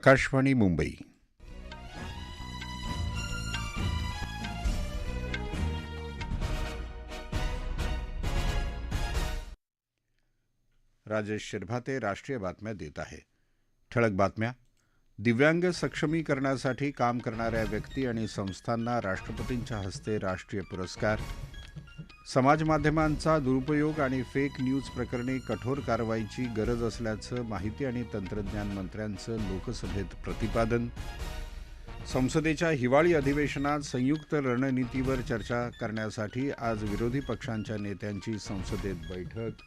आकाशवाणी मुंबई। राजेश शिरभाते राष्ट्रीय बातम्या देत आहे. ठळक बातम्या. दिव्यांग सक्षमीकरणासाठी काम करणाऱ्या व्यक्ती आणि संस्थांना राष्ट्रपतींच्या हस्ते राष्ट्रीय पुरस्कार समाजमाध्यमांचा दुरुपयोग आणि फेक न्यूज प्रकरणी कठोर कारवाईची गरज असल्याचं माहिती आणि तंत्रज्ञान मंत्र्यांचं लोकसभेत प्रतिपादन. संसदेच्या हिवाळी अधिवेशनात संयुक्त रणनीतीवर चर्चा करण्यासाठी आज विरोधी पक्षांच्या नेत्यांची संसदेत बैठक.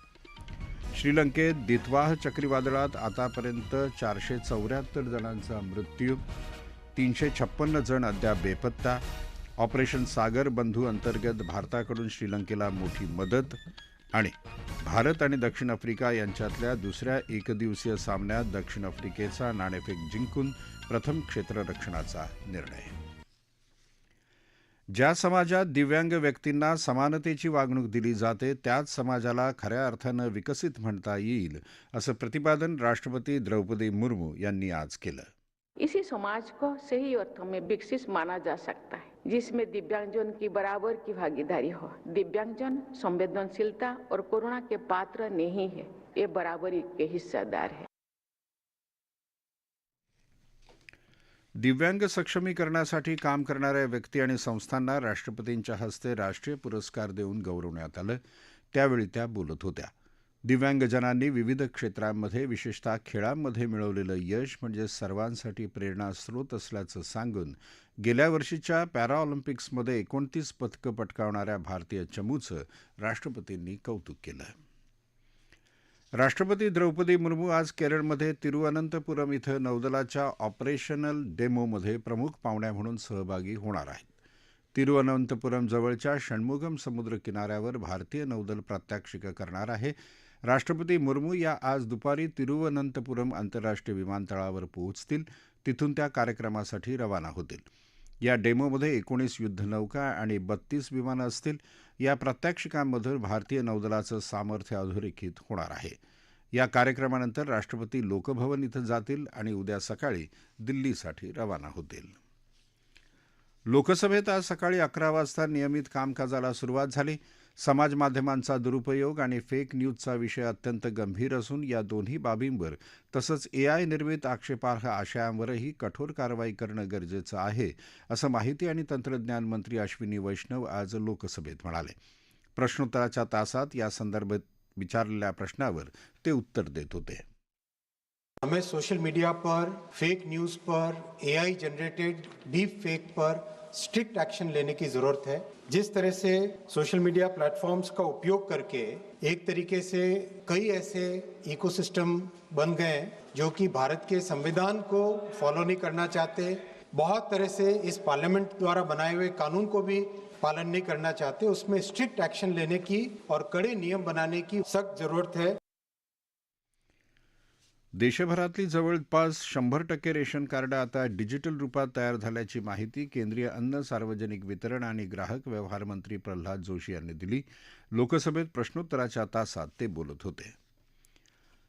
श्रीलंकेत दितवाह चक्रीवादळात आतापर्यंत चारशे चौऱ्याहत्तर जणांचा मृत्यू तीनशे छप्पन्न जण अद्याप बेपत्ता ऑपरेशन सागर बंधू अंतर्गत भारताकडून श्रीलंकेला मोठी मदत आणि भारत आणि दक्षिण आफ्रिका यांच्यातल्या दुसऱ्या एकदिवसीय सामन्यात दक्षिण आफ्रिकेचा नाणेफेक जिंकून प्रथम क्षेत्ररक्षणाचा निर्णय. ज्या समाजात दिव्यांग व्यक्तींना समानतेची वागणूक दिली जाते त्याच समाजाला खऱ्या अर्थानं विकसित म्हणता येईल असं प्रतिपादन राष्ट्रपती द्रौपदी मुर्मू यांनी आज केलं. इसी समाज को सही अर्थों में विकसित माना जा सकता है, जिसमें दिव्यांगजन की बराबर की भागीदारी हो। दिव्यांगजन संवेदनशीलता और करुणा के पात्र नहीं है, ये बराबरी के हिस्सेदार है। दिव्यांग सक्षमीकरणासाठी काम करणाऱ्या व्यक्ती आणि संस्थांना राष्ट्रपतींच्या हस्ते राष्ट्रीय पुरस्कार देऊन गौरवण्यात आलं, त्यावेळी त्या बोलत होत्या. दिव्यांगजनांनी विविध क्षेत्रांमध्ये विशेषतः खेळांमध्ये मिळवलेलं यश म्हणजे सर्वांसाठी प्रेरणास्रोत असल्याचं सांगून गेल्या वर्षीच्या पॅराऑलिम्पिक्समध्ये एकोणतीस पदकं पटकावणाऱ्या भारतीय चमूचं राष्ट्रपतींनी कौतुक केलं. राष्ट्रपती द्रौपदी मुर्मू आज केरळमध्ये तिरुअनंतपुरम इथं नौदलाच्या ऑपरेशनल डेमोमध्ये प्रमुख पाहुण्या म्हणून सहभागी होणार आहेत. तिरुअनंतपुरम जवळच्या षण्मुगम समुद्र किनाऱ्यावर भारतीय नौदल प्रात्यक्षिकं करणार आहे. राष्ट्रपती मुर्मू या आज दुपारी तिरुवनंतपुरम आंतरराष्ट्रीय विमानतळावर पोहोचतील. तिथून त्या कार्यक्रमासाठी रवाना होतील. या डेमोमध्ये एकोणीस युद्धनौका आणि बत्तीस विमानं असतील. या प्रात्यक्षिकांमधून भारतीय नौदलाचं सामर्थ्य अधोरेखित होणार आहे. या कार्यक्रमानंतर राष्ट्रपती लोकभवन इथं जातील आणि उद्या सकाळी दिल्लीसाठी रवाना होतील. लोकसभेत आज सकाळी अकरा वाजता नियमित कामकाजाला सुरुवात झाली. समाज माध्यमांचा दुरुपयोग आणि फेक न्यूजचा विषय अत्यंत गंभीर असून या दोन्ही बाबींवर तसंच एआय निर्मित आक्षेपार्ह आशयांवरही कठोर कारवाई करणं गरजेचं आहे असं माहिती आणि तंत्रज्ञान मंत्री अश्विनी वैष्णव आज लोकसभेत म्हणाले. प्रश्नोत्तराच्या तासात या संदर्भात विचारलेल्या प्रश्नावर ते उत्तर देत होते. हमें सोशल मीडिया पर फेक न्यूज पर एआई जनरेटेड डीप फेक पर स्ट्रिक्ट एक्शन लेने की जरूरत है. जिस तरह से सोशल मीडिया प्लेटफॉर्म्स का उपयोग करके एक तरीके से कई ऐसे इकोसिस्टम बन गए जो कि भारत के संविधान को फॉलो नहीं करना चाहते, बहुत तरह से इस पार्लियामेंट द्वारा बनाए हुए कानून को भी पालन नहीं करना चाहते, उसमें स्ट्रिक्ट एक्शन लेने की और कड़े नियम बनाने की सख्त ज़रूरत है। देशभरातली जवळपास शंभर टक्के रेशन कार्ड आता डिजिटल रुपात तयार झाल्याची माहिती केंद्रीय अन्न सार्वजनिक वितरण आणि ग्राहक व्यवहार मंत्री प्रल्हाद जोशी यांनी दिली. लोकसभेत प्रश्नोत्तराच्या तासात ते बोलत होते.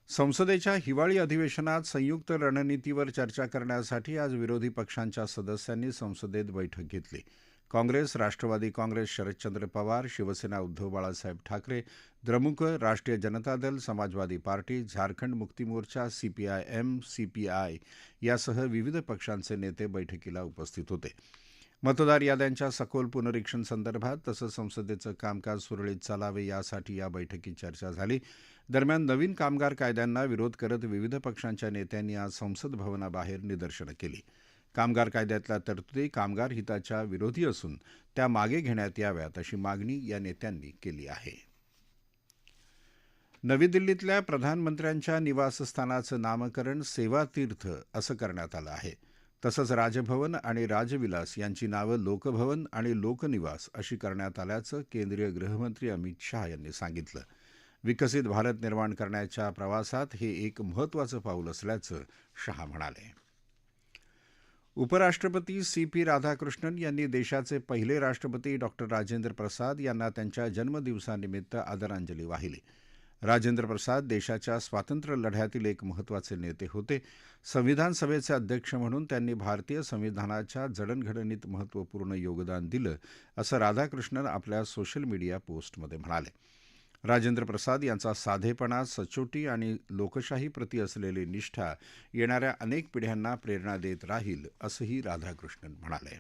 संसदेच्या हिवाळी अधिवेशनात संयुक्त रणनीतीवर चर्चा करण्यासाठी आज विरोधी पक्षांच्या सदस्यांनी संसदेत बैठक घेतली. काँग्रेस राष्ट्रवादी काँग्रेस शरदचंद्र पवार शिवसेना उद्धव बाळासाहेब ठाकरे द्रमुक राष्ट्रीय जनता दल समाजवादी party Jharkhand Mukti Morcha CPI M CPI यासह विविध पक्षांचे नेते बैठकीला उपस्थित होते. मतदार याद्यांच्या सखोल पुनरीक्षण संदर्भात तसंच संसदेचं कामकाज सुरळीत चालावे यासाठी या बैठकीत चर्चा झाली. दरम्यान नवीन कामगार कायद्यांना विरोध करत विविध पक्षांच्या नेत्यांनी आज संसद भवनाबाहेर निदर्शनं केली. कामगार कायद्यातल्या तरतुदी कामगार हिताच्या विरोधी असून त्या मागे घेण्यात याव्यात अशी मागणी या नेत्यांनी केली आहे. नवी दिल्लीतल्या प्रधानमंत्र्यांच्या निवासस्थानाचं नामकरण सेवातीर्थ असं करण्यात आलं आहे. तसंच राजभवन आणि राजविलास यांची नावं लोकभवन आणि लोकनिवास अशी करण्यात आल्याचं केंद्रीय गृहमंत्री अमित शाह यांनी सांगितलं. विकसित भारत निर्माण करण्याच्या प्रवासात हे एक महत्त्वाचं पाऊल असल्याचं शहा म्हणाले. उपराष्ट्रपती सी पी राधाकृष्णन यांनी देशाचे पहिले राष्ट्रपती डॉक्टर राजेंद्र प्रसाद यांना त्यांच्या जन्मदिवसानिमित्त आदरांजली वाहिली. राजेंद्र प्रसाद देशाच्या स्वातंत्र्य लढ्यातील एक महत्त्वाचे नेते होते. संविधान सभेचे अध्यक्ष म्हणून त्यांनी भारतीय संविधानाच्या जडणघडणीत महत्त्वपूर्ण योगदान दिलं असं राधाकृष्णन आपल्या सोशल मीडिया पोस्टमध्ये म्हणाले. राजेंद्र प्रसाद यांचा साधेपणा सचोटी आणि लोकशाहीप्रती असलेली निष्ठा येणाऱ्या अनेक पिढ्यांना प्रेरणा देत राहील असंही राधाकृष्णन म्हणाले.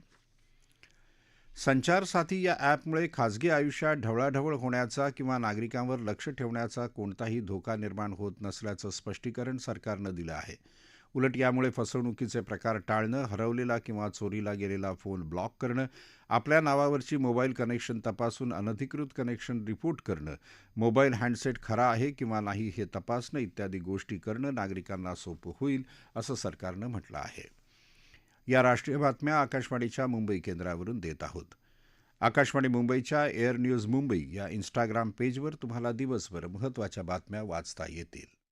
संचार साथी या ॲपमुळे खाजगी आयुष्यात ढवळाढवळ होण्याचा किंवा नागरिकांवर लक्ष ठेवण्याचा कोणताही धोका निर्माण होत नसल्याचं स्पष्टीकरण सरकारनं दिलं आहे. उलट यामुळे फसवणुकीचे प्रकार टाळणं हरवलेला किंवा चोरीला गेलेला फोन ब्लॉक करणं आपल्या नावावरची मोबाईल कनेक्शन तपासून अनधिकृत कनेक्शन रिपोर्ट करणं मोबाईल हँडसेट खरा आहे किंवा नाही हे तपासणं इत्यादी गोष्टी करणं नागरिकांना सोपं होईल असं सरकारनं म्हटलं आहे. या राष्ट्रीय बातम्या आकाशवाणीच्या मुंबई केंद्रावरून देत आहोत. आकाशवाणी मुंबईच्या एअर न्यूज मुंबई या इन्स्टाग्राम पेजवर तुम्हाला दिवसभर महत्त्वाच्या बातम्या वाचता येतील.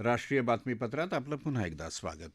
राष्ट्रीय बातमीपत्रात आपलं पुन्हा एकदा स्वागत.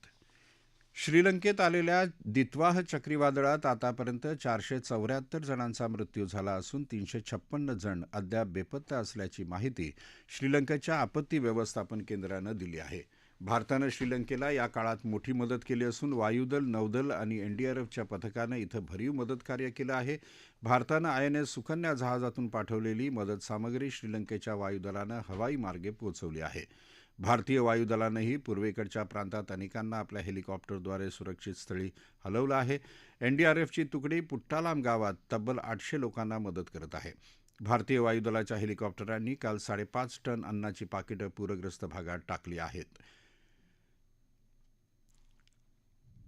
श्रीलंकेत आलेल्या दित्वाह चक्रीवादळात आतापर्यंत चारशे चौऱ्याहत्तर जणांचा मृत्यू झाला असून तीनशे छप्पन्न जण अद्याप बेपत्ता असल्याची माहिती श्रीलंकेच्या आपत्ती व्यवस्थापन केंद्रानं दिली आहे. भारतानं श्रीलंकेला या काळात मोठी मदत केली असून वायुदल नौदल आणि एनडीआरएफच्या पथकानं इथं भरीव मदत कार्य केलं आहे. भारतानं आय एन एस सुकन्या जहाजातून पाठवलेली मदत सामग्री श्रीलंकेच्या वायुदलानं हवाई मार्गे पोहोचवली आहे. भारतीय वायुदलानंही पूर्वेकडच्या प्रांतात अनेकांना आपल्या हेलिकॉप्टरद्वारे सुरक्षित स्थळी हलवलं आहे. एनडीआरएफची तुकडी पुट्टालाम गावात तब्बल आठशे लोकांना मदत करत आहे. भारतीय वायुदलाच्या हेलिकॉप्टरांनी काल साडेपाच टन अन्नाची पाकिटं पूरग्रस्त भागात टाकली आहेत.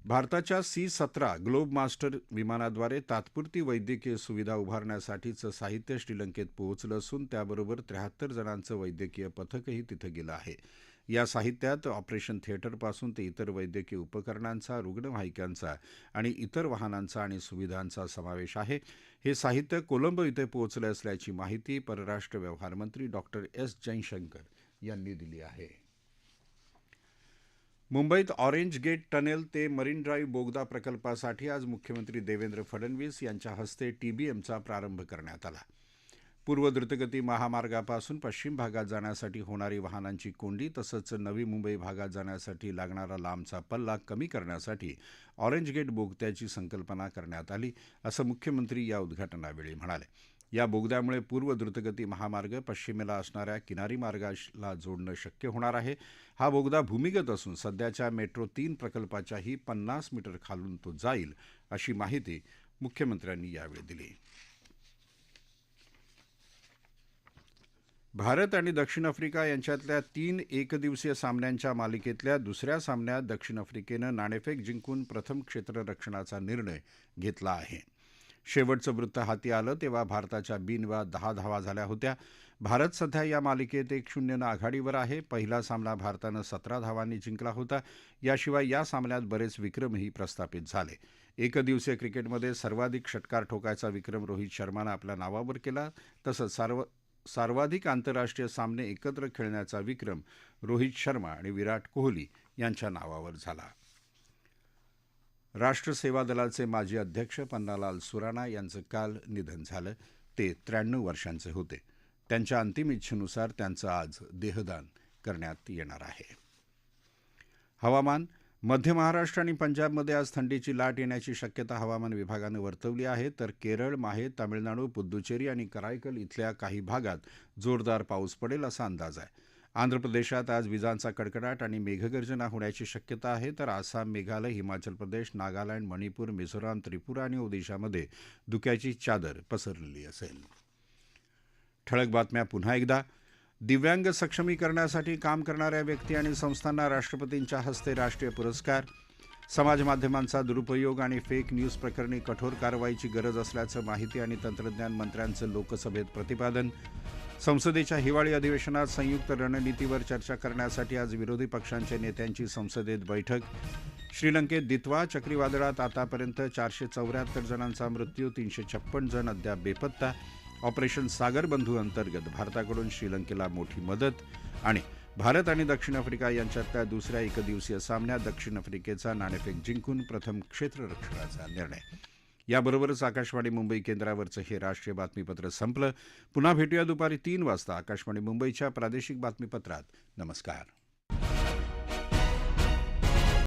भारताच्या सी सतरा ग्लोब मास्टर विमानाद्वारे तात्पुरती वैद्यकीय सुविधा उभारण्यासाठीचं साहित्य श्रीलंकेत पोहोचलं असून त्याबरोबर त्र्याहत्तर जणांचं वैद्यकीय पथकही तिथं गेलं आहे. या साहित्यात ऑपरेशन थिएटरपासून ते इतर वैद्यकीय उपकरणांचा रुग्णवाहिकांचा आणि इतर वाहनांचा आणि सुविधांचा समावेश आहे. हे साहित्य कोलंबो इथे पोहोचलं असल्याची माहिती परराष्ट्र व्यवहार मंत्री डॉक्टर एस जयशंकर यांनी दिली आहे. मुंबईत ऑरेंज गेट टनेल ते मरीन ड्राईव्ह बोगदा प्रकल्पासाठी आज मुख्यमंत्री देवेंद्र फडणवीस यांच्या हस्ते टीबीएमचा प्रारंभ करण्यात आला. पूर्व द्रुतगती महामार्गापासून पश्चिम भागात जाण्यासाठी होणारी वाहनांची कोंडी तसंच नवी मुंबई भागात जाण्यासाठी लागणारा लांबचा पल्ला कमी करण्यासाठी ऑरेंज गेट बोगद्याची संकल्पना करण्यात आली असं मुख्यमंत्री या उद्घाटनावेळी म्हणाले. या बोगद्यामुळे पूर्व द्रुतगती महामार्ग पश्चिमेला असणाऱ्या किनारी मार्गाला जोडणं शक्य होणार आहे. हा बोगदा भूमिगत असून सध्याच्या मेट्रो तीन प्रकल्पाच्याही पन्नास मीटर खालून तो जाईल अशी माहिती मुख्यमंत्र्यांनी यावेळी दिली. भारत आणि दक्षिण आफ्रिका यांच्यातल्या तीन एकदिवसीय सामन्यांच्या मालिकेतल्या दुसऱ्या सामन्यात दक्षिण आफ्रिकेनं नाणेफेक जिंकून प्रथम क्षेत्ररक्षणाचा निर्णय घेतला आहे. शेवटचं वृत्त हाती आलं तेव्हा भारताच्या बिनवा दहा धावा झाल्या होत्या. भारत सध्या या मालिकेत एक शून्यनं आघाडीवर आहे. पहिला सामना भारतानं सतरा धावांनी जिंकला होता. याशिवाय या सामन्यात बरेच विक्रमही प्रस्थापित झाले. एकदिवसीय क्रिकेटमध्ये सर्वाधिक षटकार ठोकायचा विक्रम रोहित शर्मानं आपल्या नावावर केला. तसंच सार्व सर्वाधिक आंतरराष्ट्रीय सामने एकत्र खेळण्याचा विक्रम रोहित शर्मा आणि विराट कोहली यांच्या नावावर झाला. राष्ट्र सेवा दलाचे माजी अध्यक्ष पन्नालाल सुराणा यांचं काल निधन झालं. ते त्र्याण्णव वर्षांचे होते. त्यांच्या अंतिम इच्छेनुसार त्यांचं आज देहदान करण्यात येणार आहे. हवामान मध्य महाराष्ट्र आणि पंजाबमध्ये आज थंडीची लाट येण्याची शक्यता हवामान विभागानं वर्तवली आहे. तर केरळ माहे तामिळनाडू पुद्दुचेरी आणि करायकल इथल्या काही भागात जोरदार पाऊस पडेल असा अंदाज आहे. आंध्र प्रदेशात आज विजांचा कडकडाट आणि मेघगर्जना होण्याची शक्यता आहे. तर आसाम मेघालय हिमाचल प्रदेश नागालँड मणिपूर मिझोराम त्रिपुरा आणि ओदिशामध्ये धुक्याची चादर पसरलेली असेल. ठळक बातम्या पुन्हा एकदा. दिव्यांग सक्षमीकरणासाठी काम करणाऱ्या व्यक्ती आणि संस्थांना राष्ट्रपतींच्या हस्ते राष्ट्रीय पुरस्कार समाज माध्यमांचा दुरुपयोग आणि फेक न्यूज प्रकरणी कठोर कारवाईची गरज असल्याचं माहिती आणि तंत्रज्ञान मंत्र्यांचं लोकसभेत प्रतिपादन. संसदेच्या हिवाळी अधिवेशनात संयुक्त रणनीतीवर चर्चा करण्यासाठी आज विरोधी पक्षांच्या नेत्यांची संसदेत बैठक. श्रीलंकेत दित्वा चक्रीवादळात आतापर्यंत चारशे चौऱ्याहत्तर जणांचा मृत्यू तीनशे छप्पन जण अद्याप बेपत्ता. ऑपरेशन सागर बंधू अंतर्गत भारताकडून श्रीलंकेला मोठी मदत आणि भारत आणि दक्षिण आफ्रिका यांच्यातल्या दुसऱ्या एकदिवसीय सामन्यात दक्षिण आफ्रिकेचा नाणेफेक जिंकून प्रथम क्षेत्ररक्षणाचा निर्णय. याबरोबरच आकाशवाणी मुंबई केंद्रावरचं हे राष्ट्रीय बातमीपत्र संपलं. पुन्हा भेटूया दुपारी तीन वाजता आकाशवाणी मुंबईच्या प्रादेशिक बातमीपत्रात. नमस्कार.